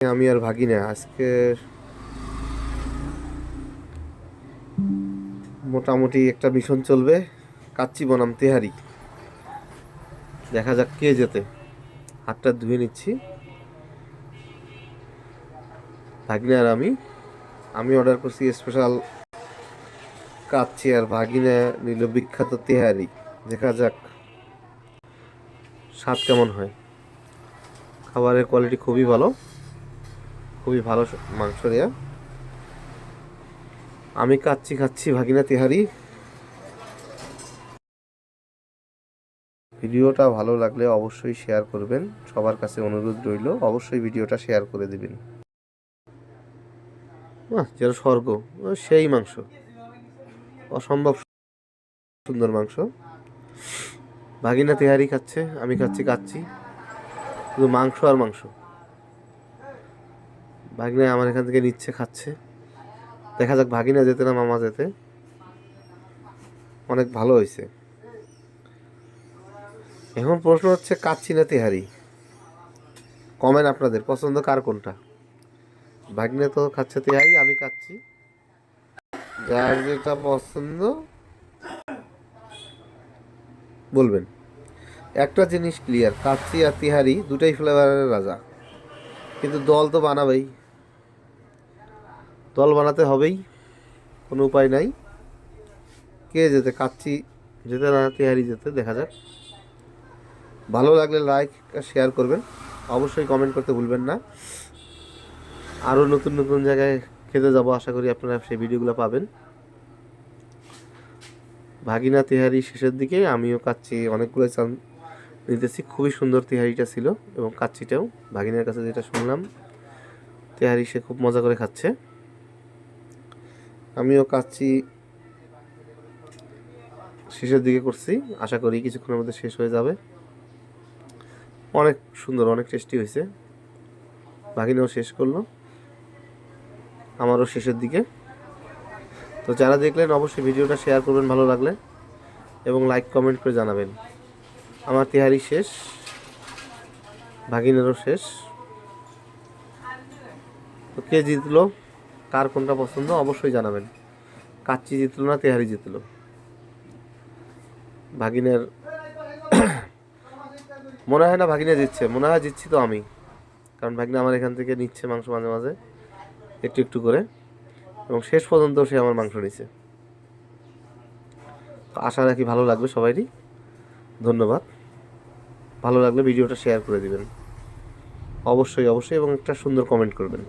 আমি আর ভাগি না আজকে মোটামুটি একটা মিশন চলবে, কাচ্চি বনাম তেহারি। দেখা যাক কে যেতে হাতটা ধুয়ে নিচ্ছি। ভাগিনা আর আমি। আমি অর্ডার করছি স্পেশাল কাচ্চি আর ভাগিনা নিল বিখ্যাত তেহারি। দেখা যাক স্বাদ কেমন হয়। খাবারের কোয়ালিটি খুবই ভালো। খুবই ভালো মাংস দেয়া। আমি কাচ্ছি খাচ্ছি ভাগিনা তেহারি। ভিডিওটা ভালো লাগলে অবশ্যই শেয়ার করবেন। সবার কাছে অনুরোধ রইল, অবশ্যই ভিডিওটা শেয়ার করে দিবেন। যেন স্বর্গ সেই মাংস। অসম্ভব সুন্দর মাংস। ভাগিনা তেহারি খাচ্ছে, আমি খাচ্ছি কাচ্চি। শুধু মাংস আর মাংস। ভাগিনা আমার এখান থেকে নিচ্ছে, খাচ্ছে। দেখা যাক ভাগিনা যেতে না মামা যেতে। অনেক ভালো হয়েছে। এখন প্রশ্ন হচ্ছে কাচ্ছি না তেহারি? কমেন আপনাদের, পছন্দ কার কোনটা? ভাগিনা তো খাচ্ছে তেহারি, আমি কাচ্ছি যার যেটা পছন্দ, বলবেন। একটা জিনিস ক্লিয়ার কাচ্চি আর তিহারি দুটাই ফ্লেভারের রাজা। কিন্তু দল তো বানাবেই। দল বানাতে হবেই, কোনো উপায় নাই। কে যেতে কাচ্ছি যেতে না তেহারি যেতে, দেখা যাক। ভালো লাগলে লাইক আর শেয়ার করবেন। অবশ্যই কমেন্ট করতে ভুলবেন না। আরও নতুন নতুন জায়গায় খেতে যাব, আশা করি আপনারা সেই ভিডিওগুলো পাবেন। ভাগিনা তেহারি শেষের দিকে, আমিও কাচ্ছি অনেকগুলো চান নিতেছি। খুবই সুন্দর তিহারিটা ছিল এবং কাচ্ছিটাও ভাগিনার কাছে যেটা শুনলাম, তেহারি সে খুব মজা করে খাচ্ছে। আমিও কাচ্চি শেষের দিকে করছি। আশা করি কিছুক্ষণের মধ্যে শেষ হয়ে যাবে। অনেক সুন্দর, অনেক টেস্টি হয়েছে। ভাগিনাও শেষ করল আমারও শেষের দিকে। তো যারা দেখলেন, অবশ্যই ভিডিওটা শেয়ার করবেন ভালো লাগলে এবং লাইক কমেন্ট করে জানাবেন। আমার তেহারি শেষ। ভাগিনেরও শেষ। তো কে জিতলো? কার কোনটা পছন্দ অবশ্যই জানাবেন। কাচ্চি জিতলো না তেহারি জিতলো? ভাগিনের মনে হয় না ভাগিনে জিতছে, মনে হয় জিতছি তো আমি। কারণ ভাগিনা আমার এখান থেকে নিচ্ছে মাংস মাঝে মাঝে, একটু একটু করে। এবং শেষ পর্যন্ত সে আমার মাংস তো আশা রাখি ভালো লাগবে সবাইরই। ধন্যবাদ। ভালো লাগলে ভিডিওটা শেয়ার করে দিবেন। অবশ্যই অবশ্যই, এবং একটা সুন্দর কমেন্ট করবেন।